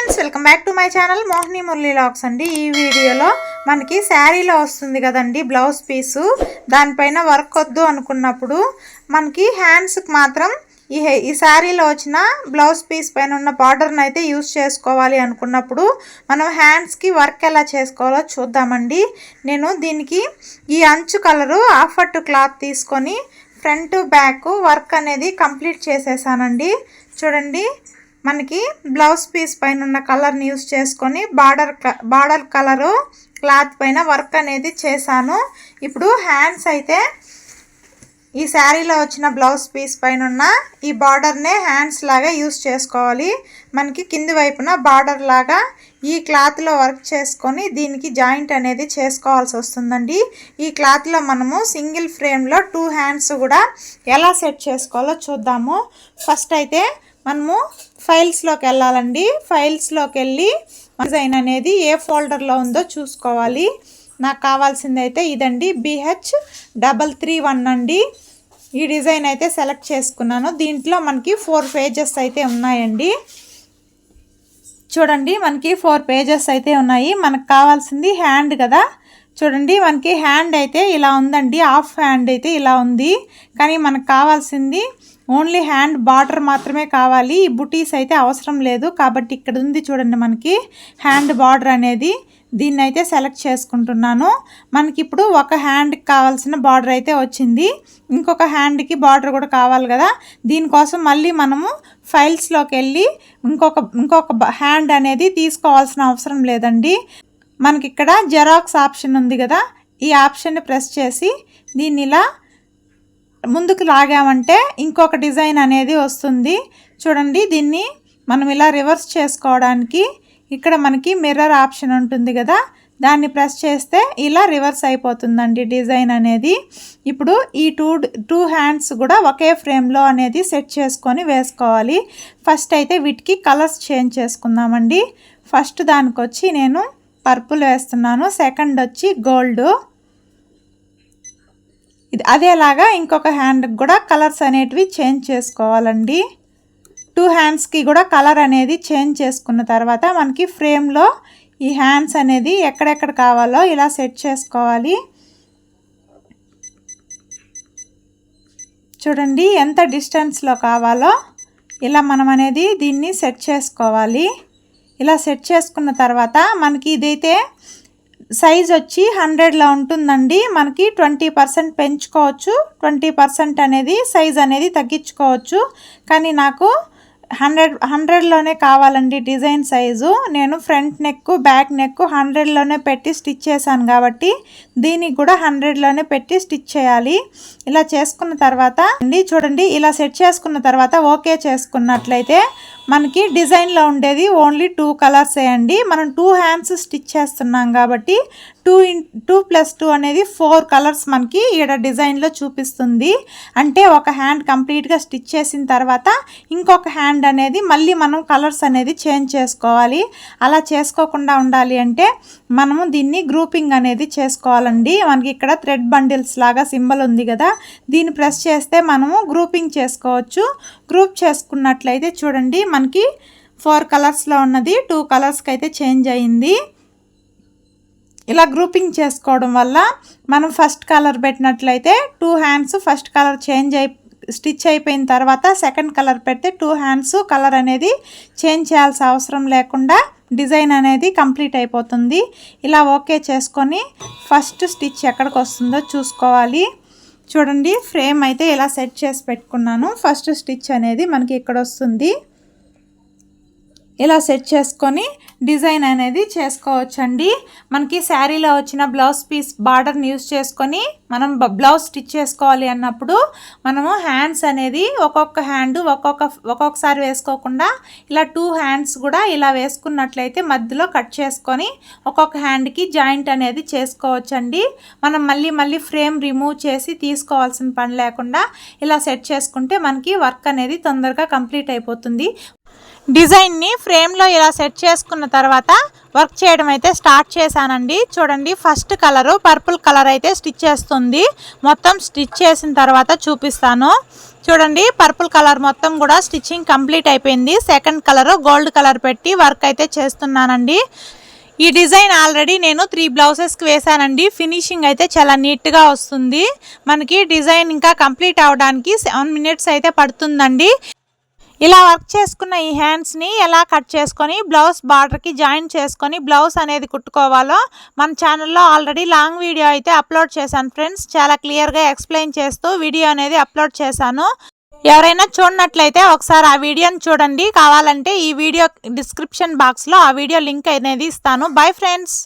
Friends welcome back to my channel Mohini Murali lakhs అండి. ఈ వీడియోలో మనకి శారీలో వస్తుంది కదండి బ్లౌజ్ పీసు. దానిపైన వర్క్ వద్దు అనుకున్నప్పుడు మనకి హ్యాండ్స్కి మాత్రం ఈ హె- ఈ శారీలో వచ్చిన బ్లౌజ్ పీస్ పైన ఉన్న బార్డర్ని అయితే యూస్ చేసుకోవాలి అనుకున్నప్పుడు మనం హ్యాండ్స్కి వర్క్ ఎలా చేసుకోవాలో చూద్దామండి. నేను దీనికి ఈ అంచు కలరు ఆఫర్ టు క్లాత్ తీసుకొని ఫ్రంట్ బ్యాక్ వర్క్ అనేది కంప్లీట్ చేసేసానండి. చూడండి మనకి బ్లౌజ్ పీస్ పైన ఉన్న కలర్ని యూస్ చేసుకొని బార్డర్ బార్డర్ కలరు క్లాత్ పైన వర్క్ అనేది చేశాను. ఇప్పుడు హ్యాండ్స్ అయితే ఈ శారీలో వచ్చిన బ్లౌజ్ పీస్ పైన ఉన్న ఈ బార్డర్నే హ్యాండ్స్ లాగా యూస్ చేసుకోవాలి. మనకి కింది వైపున బార్డర్ లాగా ఈ క్లాత్లో వర్క్ చేసుకొని దీనికి జాయింట్ అనేది చేసుకోవాల్సి వస్తుందండి. ఈ క్లాత్లో మనము సింగిల్ ఫ్రేమ్లో టూ హ్యాండ్స్ కూడా ఎలా సెట్ చేసుకోవాలో చూద్దాము. ఫస్ట్ అయితే మనము ఫైల్స్లోకి వెళ్ళాలండి. ఫైల్స్లోకి వెళ్ళి డిజైన్ అనేది ఏ ఫోల్డర్లో ఉందో చూసుకోవాలి. నాకు కావాల్సింది అయితే ఇదండి. బిహెచ్ డబల్ త్రీ వన్ అండి. ఈ డిజైన్ అయితే సెలెక్ట్ చేసుకున్నాను. దీంట్లో మనకి ఫోర్ పేజెస్ అయితే ఉన్నాయండి. చూడండి మనకి ఫోర్ పేజెస్ అయితే ఉన్నాయి. మనకు కావాల్సింది హ్యాండ్ కదా. చూడండి మనకి హ్యాండ్ అయితే ఇలా ఉందండి. హాఫ్ హ్యాండ్ అయితే ఇలా ఉంది. కానీ మనకు కావాల్సింది ఓన్లీ హ్యాండ్ బార్డర్ మాత్రమే కావాలి. ఈ బుటీస్ అయితే అవసరం లేదు. కాబట్టి ఇక్కడ ఉంది చూడండి మనకి హ్యాండ్ బార్డర్ అనేది. దీన్ని అయితే సెలెక్ట్ చేసుకుంటున్నాను. మనకి ఇప్పుడు ఒక హ్యాండ్కి కావాల్సిన బార్డర్ అయితే వచ్చింది. ఇంకొక హ్యాండ్కి బార్డర్ కూడా కావాలి కదా. దీనికోసం మళ్ళీ మనము ఫైల్స్లోకి వెళ్ళి ఇంకొక ఇంకొక హ్యాండ్ అనేది తీసుకోవాల్సిన అవసరం లేదండి. మనకి ఇక్కడ జెరాక్స్ ఆప్షన్ ఉంది కదా ఈ ఆప్షన్ని ప్రెస్ చేసి దీన్ని ఇలా ముందుకు లాగామంటే ఇంకొక డిజైన్ అనేది వస్తుంది. చూడండి దీన్ని మనం ఇలా రివర్స్ చేసుకోవడానికి ఇక్కడ మనకి మిర్రర్ ఆప్షన్ ఉంటుంది కదా దాన్ని ప్రెస్ చేస్తే ఇలా రివర్స్ అయిపోతుందండి డిజైన్ అనేది. ఇప్పుడు ఈ టూ టూ హ్యాండ్స్ కూడా ఒకే ఫ్రేమ్లో అనేది సెట్ చేసుకొని వేసుకోవాలి. ఫస్ట్ అయితే వీటికి కలర్స్ చేంజ్ చేసుకుందామండి. ఫస్ట్ దానికి వచ్చి నేను పర్పుల్ వేస్తున్నాను. సెకండ్ వచ్చి గోల్డ్. ఇది అదేలాగా ఇంకొక హ్యాండ్కి కూడా కలర్స్ అనేటివి చేంజ్ చేసుకోవాలండి. టూ హ్యాండ్స్కి కూడా కలర్ అనేది చేంజ్ చేసుకున్న తర్వాత మనకి ఫ్రేమ్లో ఈ హ్యాండ్స్ అనేది ఎక్కడెక్కడ కావాలో ఇలా సెట్ చేసుకోవాలి. చూడండి ఎంత డిస్టెన్స్లో కావాలో ఇలా మనం అనేది దీన్ని సెట్ చేసుకోవాలి. ఇలా సెట్ చేసుకున్న తర్వాత మనకి ఇదైతే సైజ్ వచ్చి హండ్రెడ్లో ఉంటుందండి. మనకి ట్వంటీ పర్సెంట్ పెంచుకోవచ్చు. ట్వంటీ పర్సెంట్ అనేది సైజ్ అనేది తగ్గించుకోవచ్చు. కానీ నాకు హండ్రెడ్ హండ్రెడ్లోనే కావాలండి డిజైన్ సైజు. నేను ఫ్రంట్ నెక్ బ్యాక్ నెక్ హండ్రెడ్లోనే పెట్టి స్టిచ్ చేశాను కాబట్టి దీనికి కూడా హండ్రెడ్లోనే పెట్టి స్టిచ్ చేయాలి. ఇలా చేసుకున్న తర్వాత అండి చూడండి ఇలా సెట్ చేసుకున్న తర్వాత ఓకే చేసుకున్నట్లయితే మనకి డిజైన్లో ఉండేది ఓన్లీ టూ కలర్సే అండి. మనం టూ హ్యాండ్స్ స్టిచ్ చేస్తున్నాం కాబట్టి two in two plus two అనేది ఫోర్ కలర్స్ మనకి ఈడ డిజైన్లో చూపిస్తుంది. అంటే ఒక హ్యాండ్ కంప్లీట్గా స్టిచ్ చేసిన తర్వాత ఇంకొక హ్యాండ్ అనేది మళ్ళీ మనం కలర్స్ అనేది చేంజ్ చేసుకోవాలి. అలా చేసుకోకుండా ఉండాలి అంటే మనము దీన్ని గ్రూపింగ్ అనేది చేసుకోవాలండి. మనకి ఇక్కడ థ్రెడ్ బండిల్స్ లాగా సింబల్ ఉంది కదా దీన్ని ప్రెస్ చేస్తే మనము గ్రూపింగ్ చేసుకోవచ్చు. గ్రూప్ చేసుకున్నట్లయితే చూడండి మనకి ఫోర్ కలర్స్లో ఉన్నది టూ కలర్స్కి అయితే చేంజ్ అయింది. ఇలా గ్రూపింగ్ చేసుకోవడం వల్ల మనం ఫస్ట్ కలర్ పెట్టినట్లయితే two hands first colour change అయి స్టిచ్ అయిపోయిన తర్వాత సెకండ్ కలర్ పెడితే టూ హ్యాండ్స్ కలర్ అనేది చేంజ్ చేయాల్సిన అవసరం లేకుండా డిజైన్ అనేది కంప్లీట్ అయిపోతుంది. ఇలా ఓకే చేసుకొని ఫస్ట్ స్టిచ్ ఎక్కడికి వస్తుందో చూసుకోవాలి. చూడండి ఫ్రేమ్ అయితే ఇలా సెట్ చేసి పెట్టుకున్నాను. ఫస్ట్ స్టిచ్ అనేది మనకి ఇక్కడ వస్తుంది. ఇలా సెట్ చేసుకొని డిజైన్ అనేది చేసుకోవచ్చండి. మనకి శారీలో వచ్చిన బ్లౌజ్ పీస్ బార్డర్ని యూస్ చేసుకొని మనం బ్లౌజ్ స్టిచ్ చేసుకోవాలి అన్నప్పుడు మనము హ్యాండ్స్ అనేది ఒక్కొక్క హ్యాండ్ ఒక్కొక్క ఒక్కొక్కసారి వేసుకోకుండా ఇలా టూ హ్యాండ్స్ కూడా ఇలా వేసుకున్నట్లయితే మధ్యలో కట్ చేసుకొని ఒక్కొక్క హ్యాండ్కి జాయింట్ అనేది చేసుకోవచ్చండి. మనం మళ్ళీ మళ్ళీ ఫ్రేమ్ రిమూవ్ చేసి తీసుకోవాల్సిన పని లేకుండా ఇలా సెట్ చేసుకుంటే మనకి వర్క్ అనేది తొందరగా కంప్లీట్ అయిపోతుంది. డిజైన్ని ఫ్రేమ్లో ఇలా సెట్ చేసుకున్న తర్వాత వర్క్ చేయడం అయితే స్టార్ట్ చేశానండి. చూడండి ఫస్ట్ కలరు పర్పుల్ కలర్ అయితే స్టిచ్ చేస్తుంది. మొత్తం స్టిచ్ చేసిన తర్వాత చూపిస్తాను. చూడండి పర్పుల్ కలర్ మొత్తం కూడా స్టిచ్చింగ్ కంప్లీట్ అయిపోయింది. సెకండ్ కలర్ గోల్డ్ కలర్ పెట్టి వర్క్ అయితే చేస్తున్నానండి. ఈ డిజైన్ ఆల్రెడీ నేను త్రీ బ్లౌజెస్కి వేశానండి. ఫినిషింగ్ అయితే చాలా నీట్గా వస్తుంది. మనకి డిజైన్ ఇంకా కంప్లీట్ అవడానికి సెవెన్ మినిట్స్ అయితే పడుతుందండి. ఇలా వర్క్ చేసుకున్న ఈ హ్యాండ్స్ని ఎలా కట్ చేసుకొని బ్లౌజ్ బార్డర్కి జాయిన్ చేసుకొని బ్లౌజ్ అనేది కుట్టుకోవాలో మన ఛానల్లో ఆల్రెడీ లాంగ్ వీడియో అయితే అప్లోడ్ చేశాను ఫ్రెండ్స్ చాలా క్లియర్గా ఎక్స్ప్లెయిన్ చేస్తూ వీడియో అనేది అప్లోడ్ చేశాను. ఎవరైనా చూడనట్లయితే ఒకసారి ఆ వీడియోని చూడండి. కావాలంటే ఈ వీడియో డిస్క్రిప్షన్ బాక్స్లో ఆ వీడియో లింక్ అనేది ఇస్తాను. Bye friends